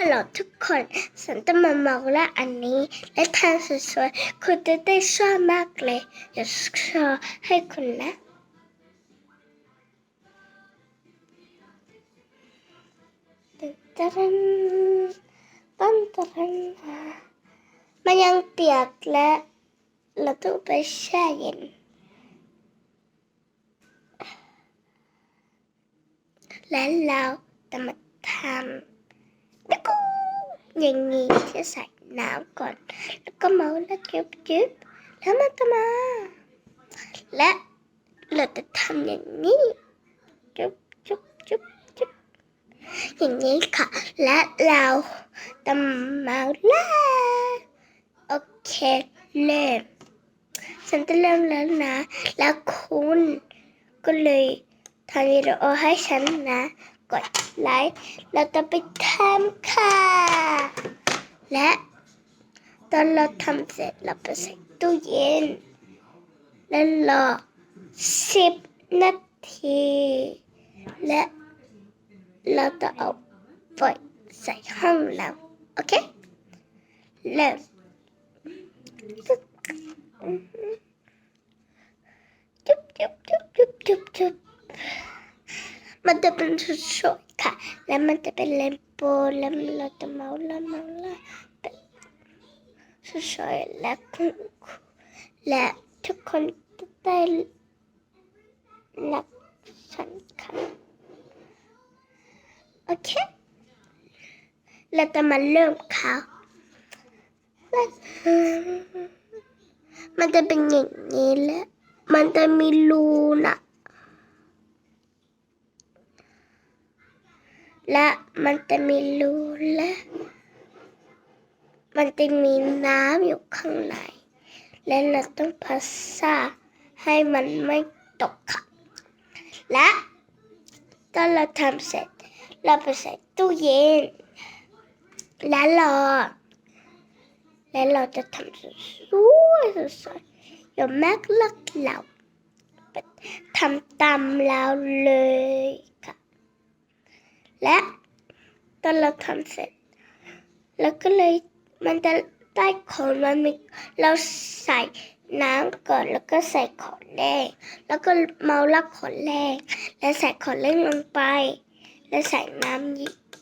ฮัลโหลทุกคนฉันจะมาเมาและอันนี้ และทานสวยๆคุณจะได้ชอบมากเลยอย่าโชว์ให้คุณนะ ตึ๊ดตะรันตั้นตะรันมันยังเปียกและเราต้องไปแช่เย็น และเราจะมาทำ อย่างนี้จะใส่น้ำก่อน แล้วก็เมาแล้วจุ๊บจุ๊บแล้วมันจะมา และเราจะทำอย่างนี้จุ๊บจุ๊บจุ๊บจุ๊บอย่างนี้ค่ะ และเราจะเมาแล้วโอเคเริ่มฉันจะเริ่มแล้วนะ แล้วคุณก็เลยทำวิดีโอให้ฉันนะกด ไลค์เราจะไปทำค่ะ และตอนเราทำเสร็จเราไปใส่ตู้เย็น แล้วรอสิบนาที และเราจะเอาไปใส่ห้องเราโอเคเริ่มจุ๊บจุ๊บจุ๊บจุ๊บจุ๊บจุ๊บ มันจะเป็นสวยๆค่ะ แล้วมันจะเป็นเรนโบแล้วเราจะเมาแล้วเมาแล้วแบบสวยๆและคุณและทุกคนจะได้รักฉันค่ะโอเคเราจะมาเริ่มค่ะแล้วมันจะเป็นอย่างนี้แหละมันจะมีรูน่ะ และมันจะมีรูและ มันจะมีน้ำอยู่ข้างใน และเราต้องพัสซาให้มันไม่ตกค่ะ และตอนเราทำเสร็จ เราไปใส่ตู้เย็น และรอ และเราจะทำสวยสวยๆเดี๋ยวแม่รักเราทำตามเราเลย และตอนเราทำเสร็จ แล้วก็เลยมันจะได้ขนมันมีเราใส่น้ำก่อนแล้วก็ใส่ขนแรกแล้วก็เมาลักขนแรกแล้วใส่ขนเล่งลงไป แล้วใส่น้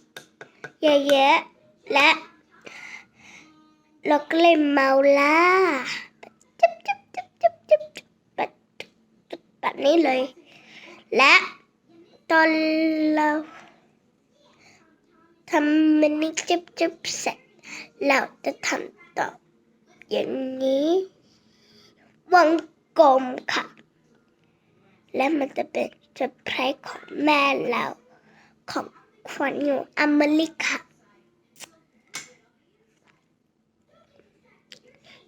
ำเยอะๆและ เราก็เลยเมาล่าจับจุ๊บจุ๊บจุ๊บจุ๊บจุ๊บแบบแบบนี้เลย และตอนเรา ทำมันนี้จุ๊บจุ๊บเสร็จเราจะทำต่ออย่างนี้วงกลมค่ะ และมันจะเป็นเซอร์ไพรส์ของแม่เราของขวัญอยู่อเมริกา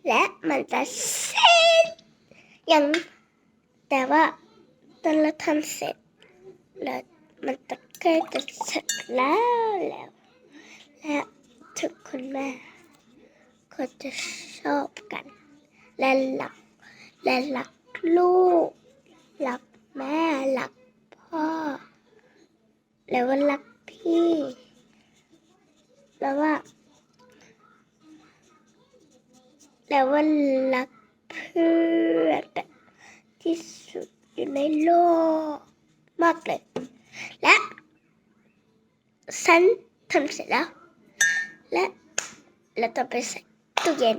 และมันจะเสร็จอย่างแต่ว่าตอนเราทำเสร็จแล้วมันจะ ใกล้จะเสร็จแล้วแล้ว และทุกคนแม่ก็จะชอบกัน และหลัก และหลักลูกหลักแม่หลักพ่อ แล้วว่ารักพี่ แล้วว่า แล้วว่ารักเพื่อนที่สุดอยู่ในโลกมากเลย ฉันทำเสร็จแล้ว และเราต้อไปใส่ตู้เย็น